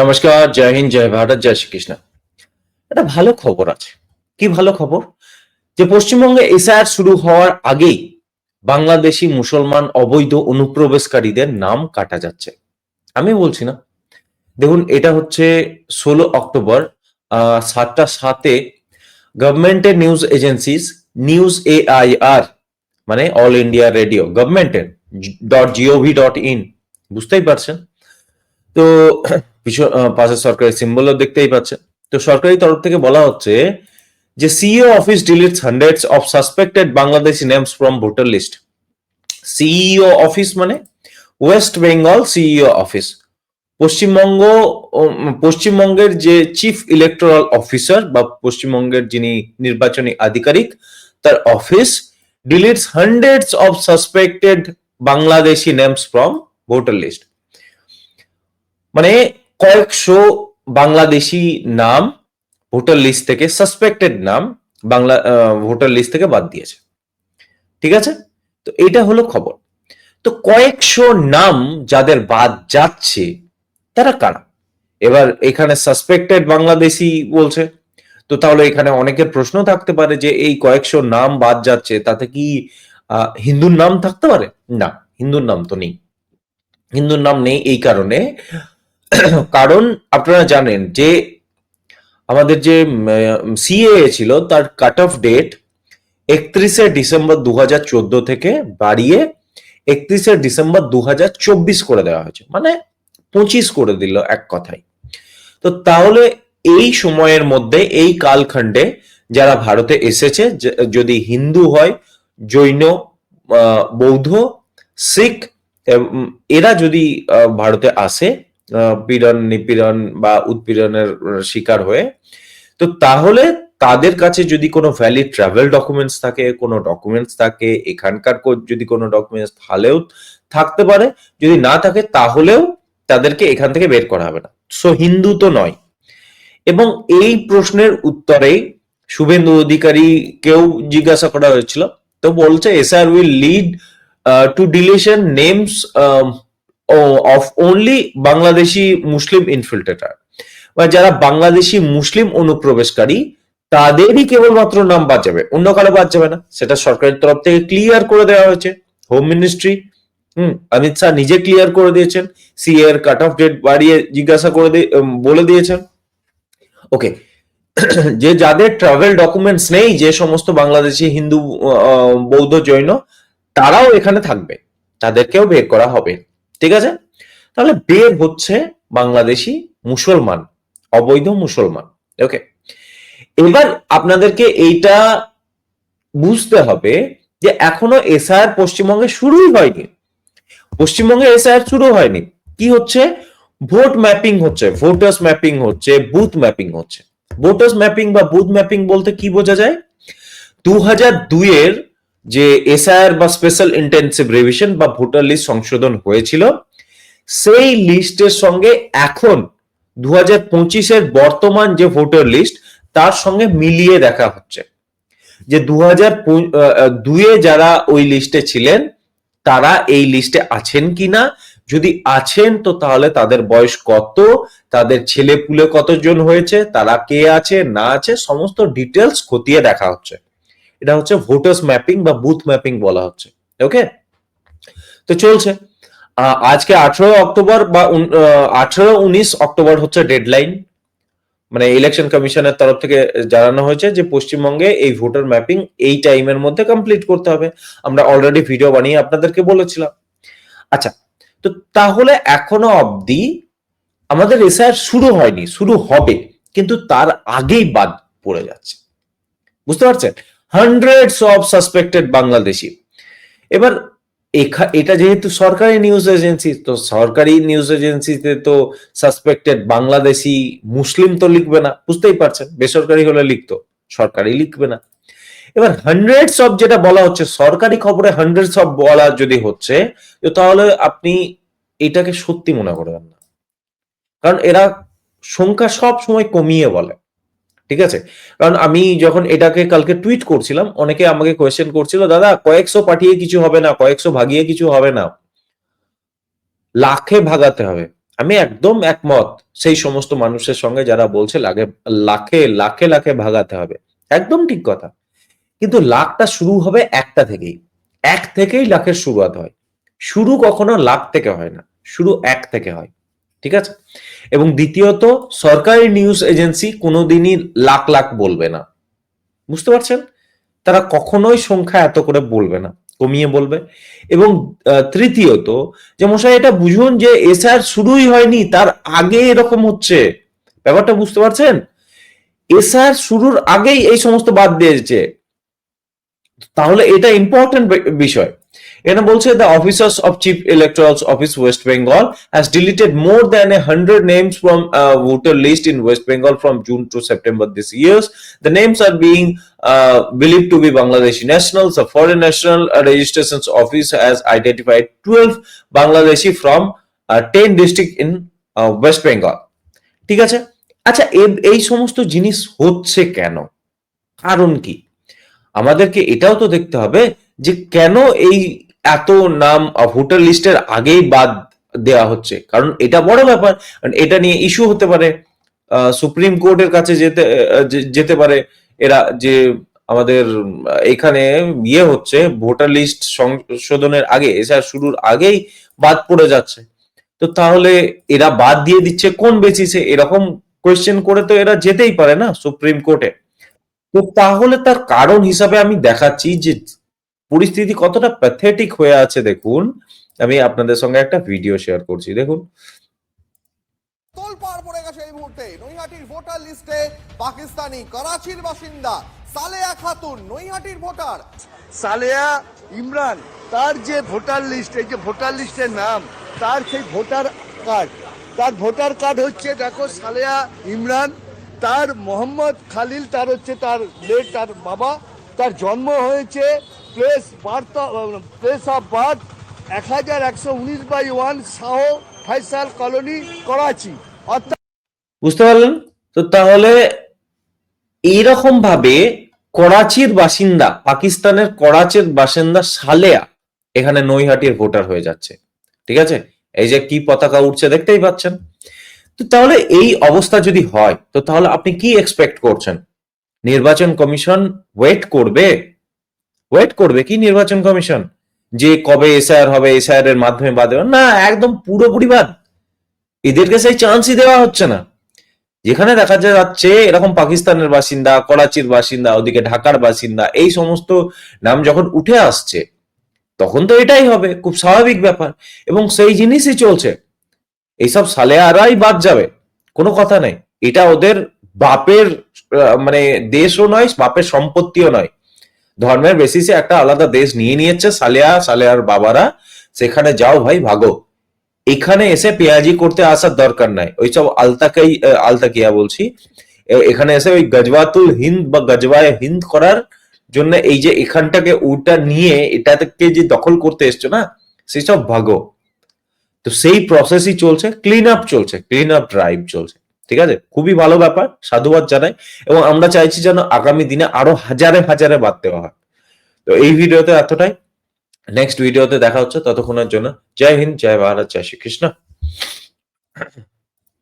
নমস্কার, জয় হিন্দ, জয় ভারত, জয় শ্রীকৃষ্ণ। একটা ভালো খবর আছে। কি ভালো খবর? যে পশ্চিমবঙ্গে এসআর শুরু হওয়ার আগেই বাংলাদেশি মুসলমান অবৈধ অনুপ্রবেশকারীদের নাম কাটা যাচ্ছে। আমি বলছি না। দেখুন, এটা হচ্ছে ষোলো অক্টোবর সাতটা সাতে গভর্নমেন্টের news agencies news A I R মানে অল ইন্ডিয়া রেডিও গভর্নমেন্টের dot G O V dot in বুঝতেই পারছেন? তো পাশে সরকারি সিম্বলও দেখতেই পাচ্ছেন। তো সরকারি তরফ থেকে বলা হচ্ছে যে CEO office deletes hundreds of suspected Bangladeshi names from voter list CEO office মানে west Bengal CEO office Paschimbanga পশ্চিমবঙ্গের যে চিফ ইলেকটোরাল অফিসার বা পশ্চিমবঙ্গের যিনি নির্বাচনী আধিকারিক, তার office deletes hundreds of suspected Bangladeshi names from voter list মানে কয়েকশো বাংলাদেশি নাম ভোটার লিস্ট থেকে সাসপেক্টেড নাম বাংলা ভোটার লিস্ট থেকে বাদ দিয়েছে। ঠিক আছে? তো এটা হলো খবর। তো কয়েকশো নাম যাদের বাদ যাচ্ছে, তারা কারা? এবার এখানে সাসপেক্টেড বাংলাদেশি বলছে। তো তাহলে এখানে অনেকের প্রশ্ন থাকতে পারে যে এই কয়েকশো নাম বাদ যাচ্ছে, তাতে কি হিন্দুর নাম থাকতে পারে? না, হিন্দুর নাম তো নেই। হিন্দুর নাম নেই এই কারণে কারণ আপনারা জানেন যে আমাদের যে সিএ ছিল তার কাট অফ ডেট একত্রিশে ডিসেম্বর দু চোদ্দ থেকে বাড়িয়ে একত্রিশে ডিসেম্বর দু চব্বিশ করে দেওয়া হয়েছে। মানে পঁচিশ করে দিল এক কথায়। তো তাহলে এই সময়ের মধ্যে, এই কালখণ্ডে যারা ভারতে এসেছে যদি হিন্দু হয়, জৈন বৌদ্ধ, শিখ এরা যদি ভারতে আসে পীড়ন, নিপীড়ন বা উৎপীড়নের শিকার হয়ে। তো তাহলে তাদের কাছে যদি কোনো ভ্যালিড ট্রাভেল ডকুমেন্টস থাকে, কোনো ডকুমেন্টস থাকে, এখানকার যদি কোনো ডকুমেন্টস তাহলেও থাকতে পারে, যদি না থাকে তাহলেও তাদেরকে এখান থেকে বের করা হবে না। সো হিন্দু তো নয়। এবং এই প্রশ্নের উত্তরে শুভেন্দু অধিকারীকেও জিজ্ঞাসা করা হয়েছিল। তো বলছে SR will lead to deletion names of only Bangladeshi Muslim infiltrator বা যারা বাংলাদেশি মুসলিম অনুপ্রবেশকারী, তাদেরই কেবলমাত্র নাম বাদ যাবে। অন্য কারও বাদ যাবে না। সেটা সরকারের তরফ থেকে ক্লিয়ার করে দেওয়া হয়েছে। হোম মিনিস্ট্রি হুম, অমিত শাহ নিজে ক্লিয়ার করে দিয়েছেন। সি এর কাট অফ ডেট বাড়িয়ে জিজ্ঞাসা করে বলে দিয়েছেন। ওকে যে যাদের ট্রাভেল ডকুমেন্টস নেই, যে সমস্ত বাংলাদেশি হিন্দু বৌদ্ধ জৈন, তারাও এখানে থাকবে। তাদেরকেও বের করা হবে। ঠিক আছে? তাহলে বের হচ্ছে বাংলাদেশি মুসলমান, অবৈধ মুসলমান ওকে এবার আপনাদেরকে এইটা বুঝতে হবে যে এখনও এসআর পশ্চিমবঙ্গে শুরুই হয়নি। পশ্চিমবঙ্গে এসআর শুরু হয়নি। কি হচ্ছে? ভোট ম্যাপিং হচ্ছে, ভোটার্স ম্যাপিং হচ্ছে, বুথ ম্যাপিং হচ্ছে। ভোটার্স ম্যাপিং বা বুথ ম্যাপিং বলতে কি বোঝা যায়? দু হাজার দুইয়ের যে এসআইআর বা স্পেশাল ইন্টেন্সিভ রিভিশন বা ভোটার লিস্ট সংশোধন হয়েছিল, সেই লিস্টের সঙ্গে এখন দু হাজার বর্তমান যে ভোটার লিস্ট, তার সঙ্গে মিলিয়ে দেখা হচ্ছে। যে দু হাজার দুয়ে যারা ওই লিস্টে ছিলেন, তারা এই লিস্টে আছেন কিনা? যদি আছেন, তো তাহলে তাদের বয়স কত? তাদের ছেলে পুলে কতজন হয়েছে? তারা কে আছে, না আছে? সমস্ত ডিটেলস খতিয়ে দেখা হচ্ছে। এটা হচ্ছে ভোটার্স ম্যাপিং বা বুথ ম্যাপিং বলা হচ্ছে ওকে তো চলছে। আজকে আঠারো অক্টোবর বা আঠারো উনিশ অক্টোবর হচ্ছে ডেডলাইন মানে ইলেকশন কমিশনের তরফ থেকে জানানো হয়েছে যে পশ্চিমবঙ্গে এই ভোটার ম্যাপিং এই টাইমের মধ্যে কমপ্লিট করতে হবে। আমরা অলরেডি ভিডিও বানিয়ে আপনাদেরকে বলেছিলাম। আচ্ছা তো তাহলে এখনও অবধি আমাদের এসআর শুরু হয়নি, শুরু হবে, কিন্তু তার আগেই বাদ পড়ে যাচ্ছে। বুঝতে পারছেন? হান্ড্রেডস অফ সাসপেক্টেড বাংলাদেশি এবার এটা যেহেতু সরকারি নিউজ এজেন্সি তো সরকারি নিউজ এজেন্সিতে তো সাসপেক্টেড বাংলাদেশি মুসলিম তো লিখবে না, বুঝতেই পারছেন? বেসরকারি হলে লিখতো, সরকারি লিখবে না। এবার হান্ড্রেডস অফ যেটা বলা হচ্ছে, সরকারি খবরে হান্ড্রেডস অফ বলা যদি হচ্ছে তাহলে আপনি এটাকে সত্যি মনে করবেন না। কারণ এরা সংখ্যা সব সময় কমিয়ে বলে। ঠিক আছে? কারণ আমি যখন এটাকে কালকে টুইট করছিলাম, অনেকে আমাকে কোয়েশ্চেন করছিল, দাদা, কয়েকশো পাঠিয়ে কিছু হবে না, কয়েকশো ভাগিয়ে কিছু হবে না। লাখে ভাগাতে হবে। আমি একদম একমত সেই সমস্ত মানুষের সঙ্গে যারা বলছে লাগে লাখে লাখে লাখে ভাগাতে হবে। একদম ঠিক কথা। কিন্তু লাখটা শুরু হবে একটা থেকেই। এক থেকেই লাখের শুরুয়াত হয়। শুরু কখনো লাখ থেকে হয় না। শুরু এক থেকে হয়। ঠিক আছে? এবং দ্বিতীয়ত, সরকারি নিউজ এজেন্সি কোনোদিনই লাখ লাখ বলবে না। বুঝতে পারছেন? তারা কখনোই সংখ্যা এত করে বলবে না, কমিয়ে বলবে। এবং তৃতীয়ত, যে মশাই, এটা বুঝুন যে এসআর শুরুই হয়নি, তার আগে এরকম হচ্ছে। ব্যাপারটা বুঝতে পারছেন? এসআর শুরুর আগেই এই সমস্ত বাদ দিয়েছে। তাহলে এটা ইম্পর্টেন্ট বিষয়। এখানে বলছে the officers of chief electoral office west Bengal has deleted more than a hundred names from voter list in west Bengal from June to September this years the names are being believed to be Bangladeshi nationals. The Foreign National Registrations Office has identified 12 Bangladeshi from uh, 10 district in uh. ঠিক আছে আচ্ছা এই সমস্ত জিনিস হচ্ছে কেন কারণ কি আমাদেরকে এটাও তো দেখতে হবে যে কেন এই এত নাম ভোটার লিস্টের আগেই বাদ দেওয়া হচ্ছে। কারণ এটা বড় ব্যাপার এটা নিয়ে ইস্যু হতে পারে। সুপ্রিম কোর্টের কাছে যেতে যেতে পারে। এরা যে আমাদের এখানে ইয়ে হচ্ছে, ভোটার লিস্ট সংশোধনের আগে, এসআর শুরুর আগেই বাদ পড়ে যাচ্ছে। তো তাহলে এরা বাদ দিয়ে দিচ্ছে কোন বেসিসে এরকম কোয়েশ্চেন করে তো এরা যেতেই পারে না সুপ্রিম কোর্টে তো তাহলে তার কারণ হিসাবে আমি দেখাচ্ছি যে পরিস্থিতি কতটা প্যাথেটিক হয়ে আছে দেখুন আমি আপনাদের সঙ্গে একটা ভিডিও শেয়ার করছি দেখুন। তোল পার পড়ে গেছে এই মুহূর্তে। নৈহাটির ভোটার লিস্টে পাকিস্তানি করাচির বাসিন্দা সালেয়া খাতুন নৈহাটির ভোটার। সালেয়া ইমরান তার যে ভোটার লিস্ট এই যে ভোটার লিস্টের নাম তার সেই ভোটার কার্ড। তার ভোটার কার্ড হচ্ছে দেখো সালেয়া ইমরান তার মোহাম্মদ খালিল তার হচ্ছে তার লেট তার বাবা তার জন্ম হয়েছে place birth place of birth এক হাজার একশো উনিশ by one Shah Faisal colony Karachi. অর্থাৎ বুঝতে পারলেন? তো তাহলে এইরকম ভাবে করাচির বাসিন্দা, পাকিস্তানের করাচির বাসিন্দা সালেয়া এখানে নৈহাটির ভোটার হয়ে যাচ্ছে। ঠিক আছে? এই যে কি পতাকা উঠছে দেখতেই পাচ্ছেন। তো তাহলে এই অবস্থা যদি হয়, তো তাহলে আপনি কি এক্সপেক্ট করছেন? নির্বাচন কমিশন ওয়েট করবে? ওয়েট করবে কি নির্বাচন কমিশন? যে কবে এসআইআর হবে এসআইআর এর মাধ্যমে বাদ না, একদম পুরোপুরি বাদ। এদেরকে সেই চান্সই দেওয়া হচ্ছে না। যেখানে দেখা যাচ্ছে, এরকম পাকিস্তানের বাসিন্দা, করাচির বাসিন্দা, ওদিকে ঢাকার বাসিন্দা, এই সমস্ত নাম যখন উঠে আসছে, তখন তো এটাই হবে, খুব স্বাভাবিক ব্যাপার। এবং সেই জিনিসই চলছে। এইসব সালেয়ারাই বাদ যাবে, কোনো কথা নেই। এটা ওদের বাপের মানে দেশও নয়, বাপের সম্পত্তিও নয়। ধর্মের বেসিসে একটা আলাদা দেশ নিয়ে নিয়েছে সালেয়া, সালেয়ার বাবারা। সেখানে যাও ভাই, ভাগো। এখানে এসে পেঁয়াজি করতে আসার দরকার নাই। ওইসব আলতাকাই আলতাকিয়া বলছি। এখানে এসে ওই গজওয়াতুল হিন্দ বা গজওয়ায় হিন্দ করার জন্য এই যে এখানটাকে ওটা নিয়ে এটাকে যে দখল করতে এসছো না, সেসব ভাগো। তো সেই প্রসেসই চলছে ক্লিন আপ চলছে ক্লিন আপ ড্রাইভ চলছে। ঠিক আছে? খুবই ভালো ব্যাপার, সাধুবাদ জানাই। এবং আমরা চাইছি যেন আগামী দিনে আরও হাজারে হাজারে বাদ দেওয়া হয়। তো এই ভিডিওতে এতটাই। নেক্সট ভিডিওতে দেখা হচ্ছে, ততক্ষণের জন্য জয় হিন্দ, জয় ভারত, জয় শ্রীকৃষ্ণ।